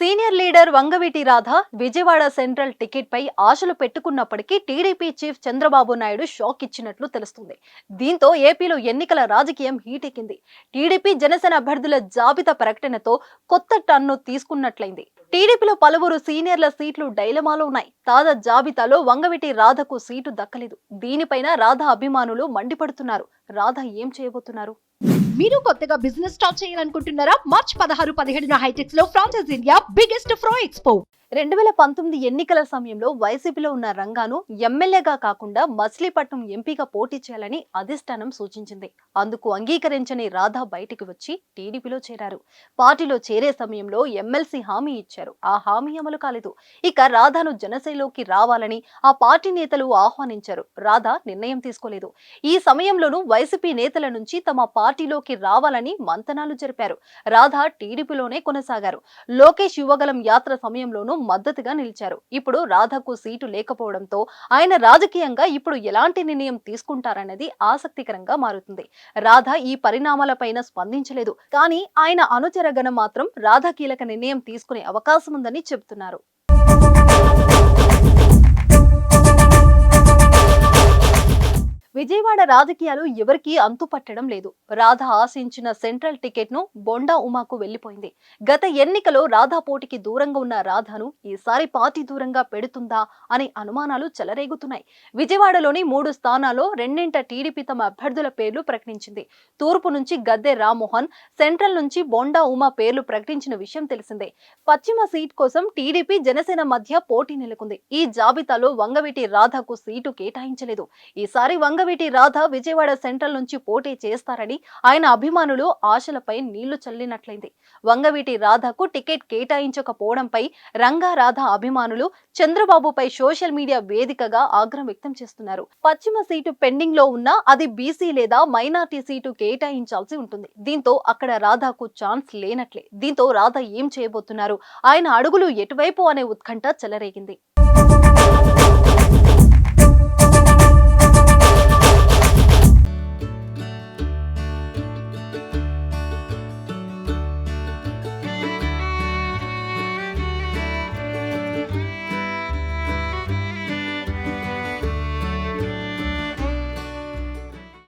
Senior leader Vangaveeti Radha Vijayawada central ticket పై ఆశలు పెట్టుకున్నప్పటికీ TDP chief Chandrababu Naidu shock ఇచ్చినట్లు తెలుస్తుంది. దీంతో ఏపీలో ఎన్నికల రాజకీయం హీటెక్కింది. టీడీపీ జనసేన అభ్యర్థుల జాబితా ప్రకటనతో కొత్త టన్ను తీసుకున్నట్లయింది. టీడీపీలో పలువురు సీనియర్ల సీట్లు డైలమాలో ఉన్నాయి. తాజా జాబితాలో వంగవిటి రాధకు సీటు దక్కలేదు. దీనిపైన రాధ అభిమానులు మండిపడుతున్నారు. రాధ ఏం చేయబోతున్నారు? మీరు కొత్తగా బిజినెస్ స్టార్ట్ చేయాలనుకుంటున్నారా? మార్చ్ పదహారు పదిహేడున హైటెక్స్లో ఫ్రాన్సెస్ ఇండియా బిగ్గెస్ట్ ఫ్రో ఎక్స్పో. రెండు వేల పంతొమ్మిది ఎన్నికల సమయంలో వైసీపీలో ఉన్న రంగాను ఎమ్మెల్యేగా కాకుండా మచిలీపట్నం ఎంపీగా పోటీ చేయాలని అధిష్టానం సూచించింది. అందుకు అంగీకరించని రాధా బయటికి వచ్చి టీడీపీలో చేరారు. పార్టీలో చేరే సమయంలో ఎమ్మెల్సీ హామీ ఇచ్చారు. ఆ హామీ అమలు కాలేదు. ఇక రాధాను జనసేనలోకి రావాలని ఆ పార్టీ నేతలు ఆహ్వానించారు. రాధా నిర్ణయం తీసుకోలేదు. ఈ సమయంలోనూ వైసీపీ నేతల నుంచి తమ పార్టీలోకి రావాలని మంతనాలు జరిపారు. రాధా టీడీపీలోనే కొనసాగారు. లోకేష్ యువగలం యాత్ర సమయంలోనూ మద్దతుగా నిలిచారు. ఇప్పుడు రాధాకు సీటు లేకపోవడంతో ఆయన రాజకీయంగా ఇప్పుడు ఎలాంటి నిర్ణయం తీసుకుంటారనేది ఆసక్తికరంగా మారుతుంది. రాధా ఈ పరిణామాలపైన స్పందించలేదు. కానీ ఆయన అనుచరగణ మాత్రం రాధా కీలక నిర్ణయం తీసుకునే అవకాశం ఉందని చెబుతున్నారు. విజయవాడ రాజకీయాలు ఎవరికీ అంతుపట్టడం లేదు. రాధ ఆశించిన సెంట్రల్ టికెట్ను బొండా ఉమాకు వెళ్ళిపోయింది గత ఎన్నికలో రాధా పోటీకి దూరంగా ఉన్న రాధాను ఈసారి పార్టీ దూరంగా పెడుతుందా అనే అనుమానాలు చెలరేగుతున్నాయి. విజయవాడలోని మూడు స్థానాల్లో రెండింట టీడీపీ తమ అభ్యర్థుల పేర్లు ప్రకటించింది. తూర్పు నుంచి గద్దె రామ్మోహన్ సెంట్రల్ నుంచి బొండా ఉమా పేర్లు ప్రకటించిన విషయం తెలిసిందే. పశ్చిమ సీట్ కోసం టీడీపీ జనసేన మధ్య పోటీ నెలకొంది. ఈ జాబితాలో వంగవీటి రాధాకు సీటు కేటాయించలేదు. ఈసారి వంగవీటి రాధ విజయవాడ సెంట్రల్ నుంచి పోటీ చేస్తారని ఆయన అభిమానులు ఆశలపై నీళ్ళు చల్లినట్లయింది. వంగవీటి రాధకు టికెట్ కేటాయించకపోవడంపై రంగారాధ అభిమానులు చంద్రబాబుపై సోషల్ మీడియా వేదికగా ఆగ్రహం వ్యక్తం చేస్తున్నారు. పశ్చిమ సీటు పెండింగ్లో ఉన్నా అది బీసీ లేదా మైనార్టీ సీటు కేటాయించాల్సి ఉంటుంది. దీంతో అక్కడ రాధాకు ఛాన్స్ లేనట్లే. దీంతో రాధ ఏం చేయబోతున్నారు? ఆయన అడుగులు ఎటువైపు అనే ఉత్కంఠ చెలరేగింది.